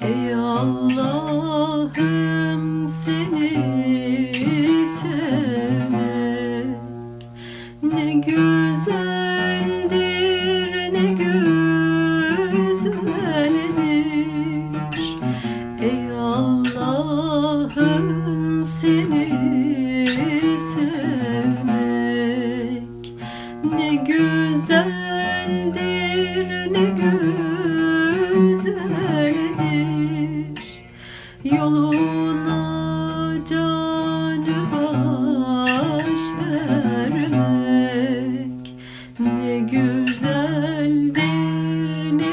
Ey Allah'ım seni sevmek ne güzeldir ne güzeldir. Ey Allah'ım seni sevmek ne güzeldir ne güzeldir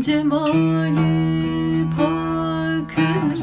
cemali pakın